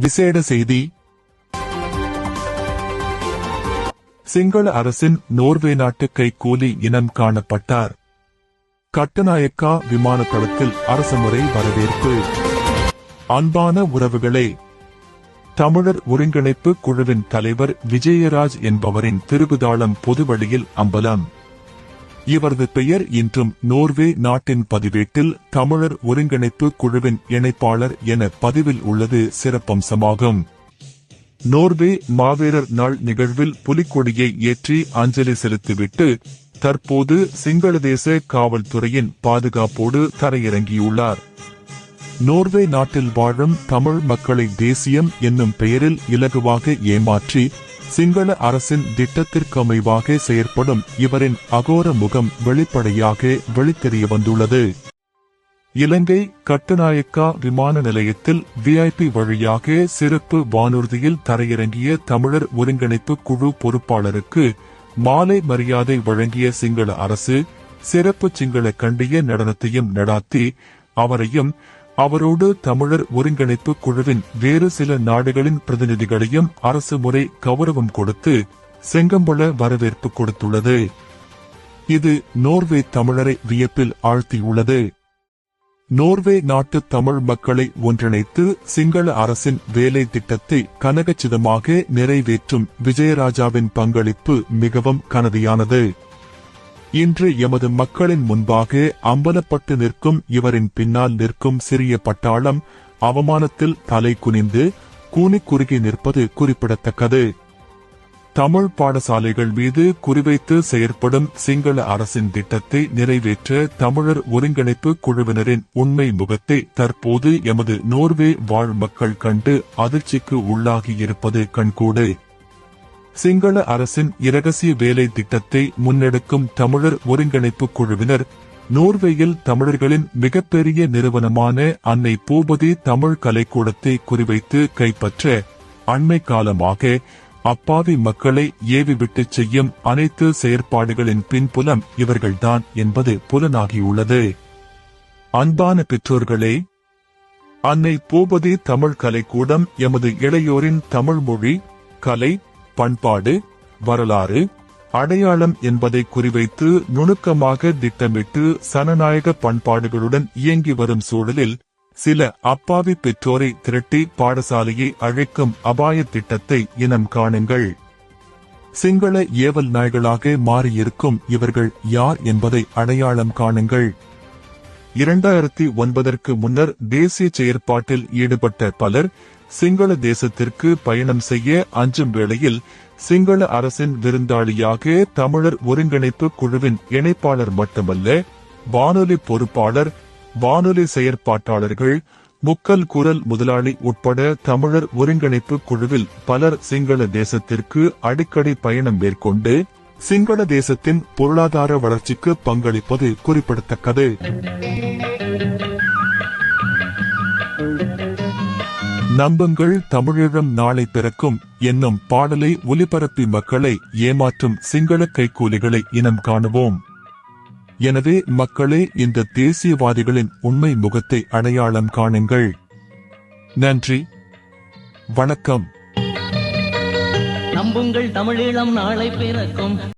விசேட செய்தி. சிங்கள அரசின் நோர்வே நாட்டு கைக்கூலி இனம் காணப்பட்டார். கட்டுநாயக்கா விமான தளத்தில் அரசுமுறை வரவேற்பு. அன்பான உறவுகளே தமிழர் ஒருங்கிணைப்பு குழுவின் தலைவர் விஜயராஜ் என்பவரின் திருகுதாளம் பொதுவழியில் அம்பலம். இவரது பெயர் இன்றும் நோர்வே நாட்டின் பதிவேட்டில் தமிழர் ஒருங்கிணைப்பு குழுவின் இணைப்பாளர் என பதிவில் உள்ளது சிறப்பம்சமாகும். நோர்வே மாவீரர் நாள் நிகழ்வில் புலிக்கொடியை ஏற்றி அஞ்சலி செலுத்திவிட்டு தற்போது சிங்கள தேச காவல்துறையின் பாதுகாப்போடு தரையிறங்கியுள்ளார். நோர்வே நாட்டில் வாழும் தமிழ் மக்களை தேசியம் என்னும் பெயரில் இலகுவாக ஏமாற்றி சிங்கள அரசின் திட்டத்திற்கமைவாக செயற்படும் இவரின் அகோர முகம் வெளிப்படையாக வெளித்தெரிய வந்துள்ளது. இலங்கை கட்டுநாயக்கா விமான நிலையத்தில் விஐபி வழியாக சிறப்பு வானூர்தியில் தரையிறங்கிய தமிழர் ஒருங்கிணைப்பு குழு பொறுப்பாளருக்கு மாலை மரியாதை வழங்கிய சிங்கள அரசு சிறப்பு சிங்கள கண்டிய நடனத்தையும் நடாத்தி அவரையும் அவரோடு தமிழர் ஒருங்கிணைப்பு குழுவின் வேறு சில நாடுகளின் பிரதிநிதிகளையும் அரசு முறை கௌரவம் கொடுத்து செங்கம்பள வரவேற்பு கொடுத்துள்ளது. இது நோர்வே தமிழரை வியப்பில் ஆழ்த்தியுள்ளது. நோர்வே நாட்டு தமிழ் மக்களை ஒன்றிணைத்து சிங்கள அரசின் வேலை திட்டத்தை கனகச்சிதமாக நிறைவேற்றும் விஜயராஜாவின் பங்களிப்பு மிகவும் கனதியானது. இன்று எமது மக்களின் முன்பாக அம்பலப்பட்டு நிற்கும் இவரின் பின்னால் நிற்கும் சிறிய பட்டாளம் அவமானத்தில் தலை குனிந்து கூனி குறுகி நிற்பது குறிப்பிடத்தக்கது. தமிழ் பாடசாலைகள் மீது குறிவைத்து செயற்படும் சிங்கள அரசின் திட்டத்தை நிறைவேற்ற தமிழர் ஒருங்கிணைப்பு குழுவினரின் உண்மை முகத்தை தற்போது எமது நோர்வே வாழ் மக்கள் கண்டு அதிர்ச்சிக்கு உள்ளாகியிருப்பது கண்கூடு. சிங்கள அரசின் இரகசிய வேலை திட்டத்தை முன்னெடுக்கும் தமிழர் ஒருங்கிணைப்பு குழுவினர் நோர்வேயில் தமிழர்களின் மிகப்பெரிய நிறுவனமான அன்னை பூபதி தமிழ் கலைக்கூடத்தை குறிவைத்து கைப்பற்ற அண்மை காலமாக அப்பாவி மக்களை ஏவிவிட்டு செய்யும் அனைத்து செயற்பாடுகளின் பின்புலம் இவர்கள்தான் என்பது புலனாகியுள்ளது. அன்பான பெற்றோர்களே அன்னை பூபதி தமிழ் கலைக்கூடம் எமது இளையோரின் தமிழ் மொழி கலை பண்பாடு வரலாறு அடையாளம் என்பதை குறிவைத்து நுணுக்கமாக திட்டமிட்டு சனநாயக பண்பாடுகளுடன் இயங்கி வரும் சூழலில் சில அப்பாவி பெற்றோரை திரட்டி பாடசாலையை அழைக்கும் அபாய திட்டத்தை இனம் காணுங்கள். சிங்கள ஏவல் நாய்களாக மாறியிருக்கும் இவர்கள் யார் என்பதை அடையாளம் காணுங்கள். இரண்டாயிரத்தி ஒன்பதற்கு முன்னர் தேசிய செயற்பாட்டில் ஈடுபட்ட பலர் சிங்கள தேசத்திற்கு பயணம் செய்ய அஞ்சும் வேளையில் சிங்கள அரசின் விருந்தாளியாக தமிழர் ஒருங்கிணைப்பு குழுவின் இணைப்பாளர் மட்டுமல்ல வானொலி பொறுப்பாளர் வானொலி செயற்பாட்டாளர்கள் முக்கல் குரல் முதலாளி உட்பட தமிழர் ஒருங்கிணைப்பு குழுவில் பலர் சிங்கள தேசத்திற்கு அடிக்கடி பயணம் மேற்கொண்டு சிங்கள தேசத்தின் பொருளாதார வளர்ச்சிக்கு பங்களிப்பது குறிப்பிடத்தக்கது. நம்புங்கள் தமிழீழம் நாளை பிறக்கும் என்னும் பாடலை ஒலிபரப்பி மக்களை ஏமாற்றும் சிங்கள கைக்கூலிகளை இனம் காணுவோம். எனவே மக்களே இந்த தேசியவாதிகளின் உண்மை முகத்தை அடையாளம் காணுங்கள். நன்றி. வணக்கம். நம்புங்கள் தமிழீழம் நாளை பிறக்கும்.